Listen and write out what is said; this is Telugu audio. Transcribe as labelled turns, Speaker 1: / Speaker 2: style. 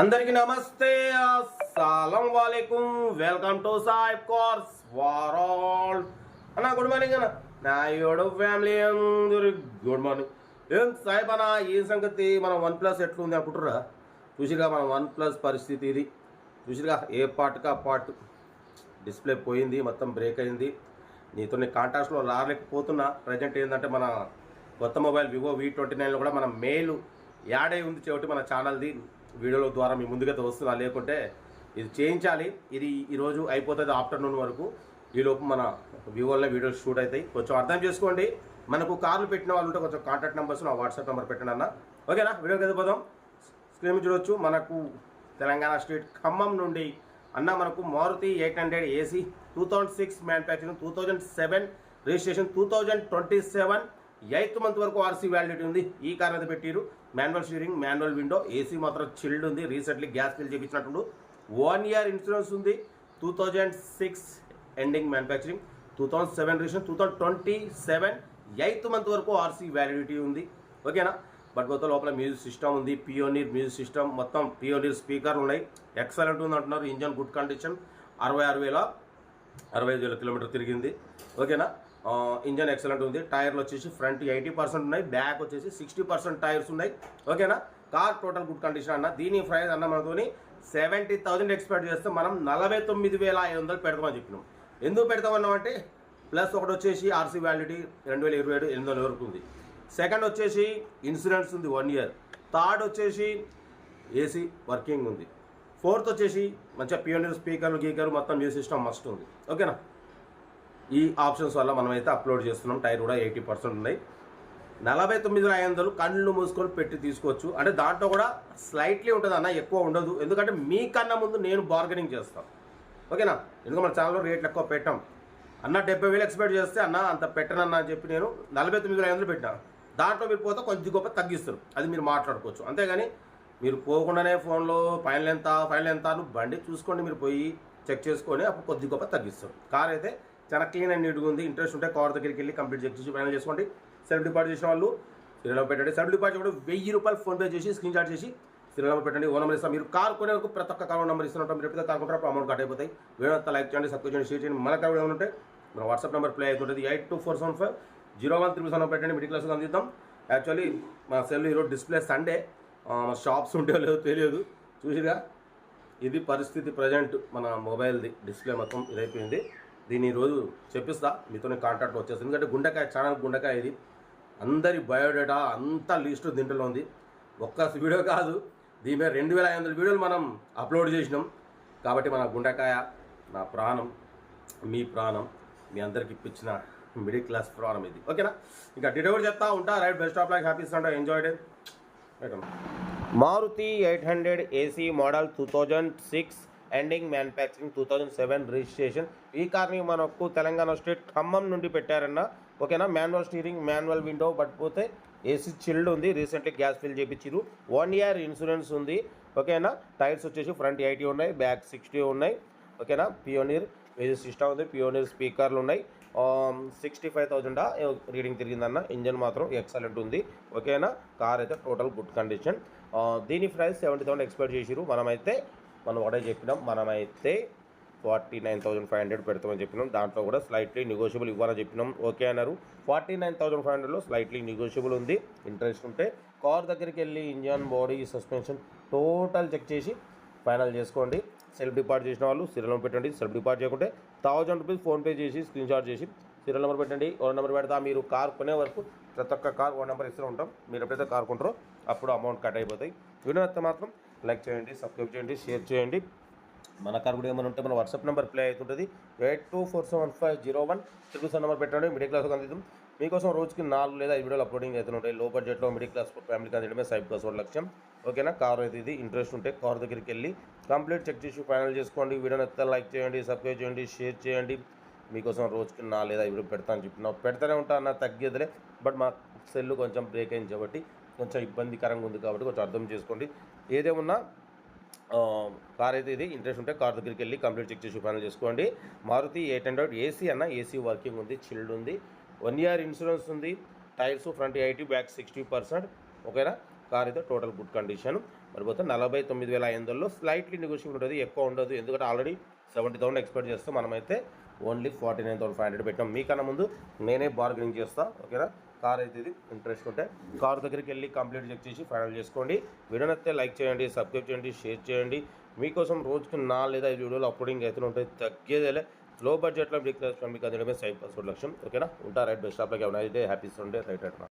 Speaker 1: అందరికి నమస్తే. అస్సలం వాలేకుం. వెల్కమ్ టు సాయిబ్ కోర్స్ వారాల్ అన్న గుడ్ మార్నింగ్ అన్న. నా యోడు ఫ్యామిలీ అందరి గుడ్ మార్నింగ్. ఏం సాయిబ్ అన్న ఈ సంగతి మనం వన్ ప్లస్ ఎట్లుంది అనుకుంటురా చూసిగా మనం వన్ ప్లస్ పరిస్థితి ఇది. చూసిగా ఏ పార్ట్గా పార్ట్ డిస్ప్లే పోయింది మొత్తం బ్రేక్ అయింది. నీతో కాంటాక్ట్స్లో రాలేకపోతున్నా. ప్రజెంట్ ఏంటంటే మన కొత్త మొబైల్ వివో వి ట్వంటీ నైన్లో కూడా మన మెయిల్ యాడై ఉంది చోటు మన ఛానల్ది. వీడియోల ద్వారా మీ ముందుకైతే వస్తుందా? లేకుంటే ఇది చేయించాలి. ఇది ఈరోజు అయిపోతుంది ఆఫ్టర్నూన్ వరకు. ఈలోపు మన వివోలో వీడియోస్ షూట్ అవుతాయి. కొంచెం అర్థం చేసుకోండి. మనకు కార్లు పెట్టిన వాళ్ళు ఉంటే కొంచెం కాంటాక్ట్ నెంబర్స్ నా వాట్సాప్ నెంబర్ పెట్టండి అన్న. ఓకేనా? వీడియోకి అయితే పోదాం. స్క్రీన్ చూడొచ్చు. మనకు తెలంగాణ స్టేట్ ఖమ్మం నుండి అన్న మనకు Maruti eight hundred AC two thousand six manufacturing two thousand seven registration two thousand twenty seven eighth month వరకు ఆర్సీ వ్యాలిడిటీ ఉంది. ఈ కార్ అయితే పెట్టిరు manual steering manual window AC మాత్రం చిల్డ్ ఉంది. రీసెంట్లీ గ్యాస్ ఫిల్ చేయించినట్టు వన్ ఇయర్ ఇన్సూరెన్స్ ఉంది. Two thousand six ending manufacturing two thousand seven registration two thousand twenty seven eighth month వరకు ఆర్సీ వ్యాలిడిటీ ఉంది. ఓకేనా బట్ మొత్తం లోపల మ్యూజిక్ సిస్టమ్ ఉంది. పియోనీర్ మ్యూజిక్ సిస్టమ్ మొత్తం పియోనీర్ స్పీకర్లు ఉన్నాయి. ఎక్సలెంట్ ఉంది అంటున్నారు. ఇంజన్ గుడ్ కండిషన్ అరవై ఆరు వేల అరవై ఐదు వేల కిలోమీటర్ తిరిగింది. ఓకేనా ఇంజన్ ఎక్సలెంట్ ఉంది. టైర్లు వచ్చేసి ఫ్రంట్ ఎయిటీ పర్సెంట్ ఉన్నాయి. బ్యాక్ వచ్చేసి సిక్స్టీ పర్సెంట్ టైర్స్ ఉన్నాయి. ఓకేనా? కార్ టోటల్ గుడ్ కండిషన్ అన్న. దీని ప్రైస్ అన్న మనతోని సెవెంటీ థౌసండ్ ఎక్స్పెక్ట్ చేస్తే మనం నలభై తొమ్మిది వేల ఐదు వందలు పెడతామని చెప్పినాం. ఎందుకు పెడతామన్నాం అంటే ప్లస్ ఒకటి వచ్చేసి ఆర్సీ వ్యాలిడిటీ రెండు వేల ఇరవై ఏడు ఎనిమిది వందల వరకు ఉంది. సెకండ్ వచ్చేసి ఇన్సూరెన్స్ ఉంది వన్ ఇయర్. థర్డ్ వచ్చేసి ఏసీ వర్కింగ్ ఉంది. ఫోర్త్ వచ్చేసి మంచిగా పియోనీర్ స్పీకర్లు గీకర్ మొత్తం మ్యూజిక్ సిస్టమ్ మస్ట్ ఉంది. ఓకేనా? ఈ ఆప్షన్స్ వల్ల మనమైతే అప్లోడ్ చేస్తున్నాం. టైర్ కూడా ఎయిటీ పర్సెంట్ ఉన్నాయి. నలభై తొమ్మిది వేల ఐదు వందలు కళ్ళు మూసుకొని పెట్టి తీసుకోవచ్చు. అంటే దాంట్లో కూడా స్లైట్లీ ఉంటుంది అన్న ఎక్కువ ఉండదు. ఎందుకంటే మీకన్నా ముందు నేను బార్గెనింగ్ చేస్తాను. ఓకేనా? ఎందుకంటే మన ఛానల్లో రేట్లు ఎక్కువ పెట్టాం. అన్న డెబ్బై వేలు ఎక్స్పెక్ట్ చేస్తే అన్న అంత పెట్టనన్న అని చెప్పి నేను నలభై తొమ్మిది వేల ఐదు వందలు పెట్టాను. దాంట్లో మీరు పోతే కొద్ది గొప్ప తగ్గిస్తారు. అది మీరు మాట్లాడుకోవచ్చు. అంతేగాని మీరు పోకుండానే ఫోన్లో ఫైనల్ ఎంత ఫైనల్ ఎంత అని బండి చూసుకోండి మీరు పోయి చెక్ చేసుకొని అప్పుడు కొద్ది గొప్ప తగ్గిస్తారు. కార్ అయితే చాలా క్లీన్ అండ్ నీట్గా ఉంది. ఇంట్రెస్ట్ ఉంటే కార్ దగ్గరికి వెళ్ళి కంప్లీట్ చేసి ఫైనల్ చేసుకోండి. సెల్ఫ్ డిపాజిట్ చేసిన వాళ్ళు సీరియల్ పెట్టండి. సెల్ఫ్ డిపాజిట్ కూడా వెయ్యి రూపాయలు ఫోన్పే చేసి స్క్రీన్ షాట్ చేసి సీరియల్ పెట్టండి. ఓ నెంబర్ ఇస్తాం. మీరు కార్ కొనే వరకు ప్రతి ఒక్క కార్ నెంబర్ ఇస్తున్నట్టు మీరు ఎప్పుడైతే కార్ అమౌంట్ కట్ అయిపోతాయి. వీడియో లైక్ చేయండి సబ్స్క్రైబ్ చేయండి షేర్ చేయండి. మన కార్ ఏమైనా ఉంటే మన వాట్సాప్ నెంబర్ ప్లే అవుతుంటుంది eight two four seven five zero one three seven పెట్టండి. మిడిల్ క్లాస్ అందిద్దాం. యాక్చువల్లీ మా సెల్ ఈరోజు డిస్ప్లే సండే మా షాప్స్ ఉంటే లేదో తెలియదు. చూసిగా ఇది పరిస్థితి ప్రజెంట్ మన మొబైల్ది డిస్ప్లే మొత్తం ఇదైపోయింది. దీన్ని ఈరోజు చెప్పిస్తా. మీతోనే కాంటాక్ట్ వచ్చేస్తుంది. ఎందుకంటే గుండెకాయ ఛానల్ గుండెకాయ ఇది. అందరి బయోడేటా అంతా లిస్టు దీంట్లో ఉంది. ఒక్క వీడియో కాదు. దీని మీద రెండు వేల ఐదు వందల వీడియోలు మనం అప్లోడ్ చేసినాం. కాబట్టి మన గుండెకాయ నా ప్రాణం మీ ప్రాణం మీ అందరికి ఇప్పించిన మిడిల్ క్లాస్ ప్రాణం ఇది. ఓకేనా? ఇంకా డెలివరీ చెప్తా ఉంటా. Right best of like happy Sunday enjoy day. Maruti eight hundred AC model two thousand six ending manufacturing two thousand seven registration. ఈ కార్ని మనకు తెలంగాణ స్టేట్ ఖమ్మం నుండి పెట్టారన్న. ఓకేనా? Manual steering manual window but పోతే ఏసీ చిల్డ్ ఉంది. రీసెంట్లీ గ్యాస్ ఫిల్ చేయించారు వన్ ఇయర్ ఇన్సూరెన్స్ ఉంది. ఓకేనా? టైర్స్ వచ్చేసి ఫ్రంట్ ఎయిటీ ఉన్నాయి బ్యాక్ సిక్స్టీ ఉన్నాయి. ఓకేనా? పియోనీర్ మ్యూజిక్ సిస్టమ్ ఉంది. పియోనీర్ స్పీకర్లు ఉన్నాయి. సిక్స్టీ ఫైవ్ థౌజండా రీడింగ్ తిరిగిందన్న. ఇంజన్ మాత్రం ఎక్సలెంట్ ఉంది. ఓకేనా? కార్ అయితే టోటల్ గుడ్ కండిషన్. దీని ప్రైస్ సెవెంటీ థౌసండ్ ఎక్స్పెక్ట్ చేసిరు మనమైతే మనం ఒకటే చెప్పినాం. మనమైతే forty nine thousand five hundred పెడతామని చెప్పినాం. దాంట్లో కూడా స్లైట్లీ నెగోషియబుల్ ఇవ్వాలని చెప్పినాం. ఓకే అన్నారు. ఫార్టీ నైన్ థౌసండ్ ఫైవ్ హండ్రెడ్లో స్లైట్లీ నెగోషియబుల్ ఉంది. ఇంట్రెస్ట్ ఉంటే కార్ దగ్గరికి వెళ్ళి engine body suspension total check చేసి ఫైనల్ చేసుకోండి. సెల్ఫ్ డిపార్ట్ చేసిన వాళ్ళు సీరియల్ నెంబర్ పెట్టండి. సెల్ఫ్ డిపార్ట్ చేయకుంటే థౌజండ్ రూపీస్ ఫోన్పే చేసి స్క్రీన్ షాట్ చేసి సీరియల్ నెంబర్ పెట్టండి. ఓ నెంబర్ పెడతా. మీరు కార్ కొనే వరకు ప్రతి ఒక్క కార్ ఓ నెంబర్ ఇస్తూ ఉంటాం. మీరు ఎప్పుడైతే కార్ కొంటారో అప్పుడు అమౌంట్ కట్ అయిపోతాయి. వీడియో నచ్చితే మాత్రం లైక్ చేయండి సబ్స్క్రైబ్ చేయండి షేర్ చేయండి. మన కార్ కూడా ఏమైనా ఉంటే మన వాట్సాప్ నెంబర్ ప్లే అవుతుంటుంది. Eight two four seven five zero one triple seven number పెట్టండి. మిడిల్ క్లాస్ అందిద్దాం. మీకోసం రోజుకి నాలుగు లేదా ఐదు వీడియోలు అప్లోడింగ్ అవుతుంటాయి లో బడ్జెట్లో మిడిల్ క్లాస్ ఫ్యామిలీకి అందించడమే సైబ్ క్లాస్ వాళ్ళ లక్ష్యం. ఓకేనా కార్ అయితే ఇది ఇంట్రెస్ట్ ఉంటే కార్ దగ్గరికి వెళ్ళి కంప్లీట్ చెక్ చేసి ఫైనల్ చేసుకోండి. వీడియో నచ్చితే లైక్ చేయండి సబ్స్క్రైబ్ చేయండి షేర్ చేయండి. మీకోసం రోజుకి నా లేదా ఐదు పెడతా అని చెప్పిన. పెడతానే ఉంటా అన్న తగ్గేదిలే. బట్ మా సెల్ కొంచెం బ్రేక్ అయింది కాబట్టి కొంచెం ఇబ్బందికరంగా ఉంది కాబట్టి కొంచెం అర్థం చేసుకోండి. ఏదేమున్నా కార్ అయితే ఇది ఇంట్రెస్ట్ ఉంటే కార్ దగ్గరికి వెళ్ళి కంప్లీట్ చెక్ చేసి ఫైనల్ చేసుకోండి. మారుతి ఎయిట్ హండ్రెడ్ ఏసీ అన్న ఏసీ వర్కింగ్ ఉంది చిల్డ్ ఉంది. వన్ ఇయర్ ఇన్సూరెన్స్ ఉంది. Tyres front eighty back sixty percent ఓకేనా? కార్ అయితే టోటల్ గుడ్ కండిషన్ మరి పోతే నలభై తొమ్మిది వేల ఐదు వందల్లో స్లైట్లీ నెగోషియబుల్ ఉంటుంది ఎక్కువ ఉండదు. ఎందుకంటే ఆల్రెడీ సెవెంటీ థౌసండ్ ఎక్స్పెక్ట్ చేస్తే మనమైతే only forty nine thousand five hundred పెట్టాం. మీకన్నా ముందు నేనే బార్గెనింగ్ చేస్తాను ఓకేనా? కార్ అయితే ఇది ఇంట్రెస్ట్ ఉంటే కార్ దగ్గరికి వెళ్ళి కంప్లీట్ చెక్ చేసి ఫైనల్ చేసుకోండి. వీడియో నచ్చితే లైక్ చేయండి సబ్స్క్రైబ్ చేయండి షేర్ చేయండి. మీకోసం రోజుకి నా లేదా ఐదు వీడియోలు అప్లోడింగ్ అయితే ఉంటాయి. తగ్గేదేలే. లో బడ్జెట్లో మీకు మీకు అందులో సైడ్ పాస్వర్డ్ లక్ష్యం. ఓకేనా? ఉంటా right best of like happy Sunday right అట్లా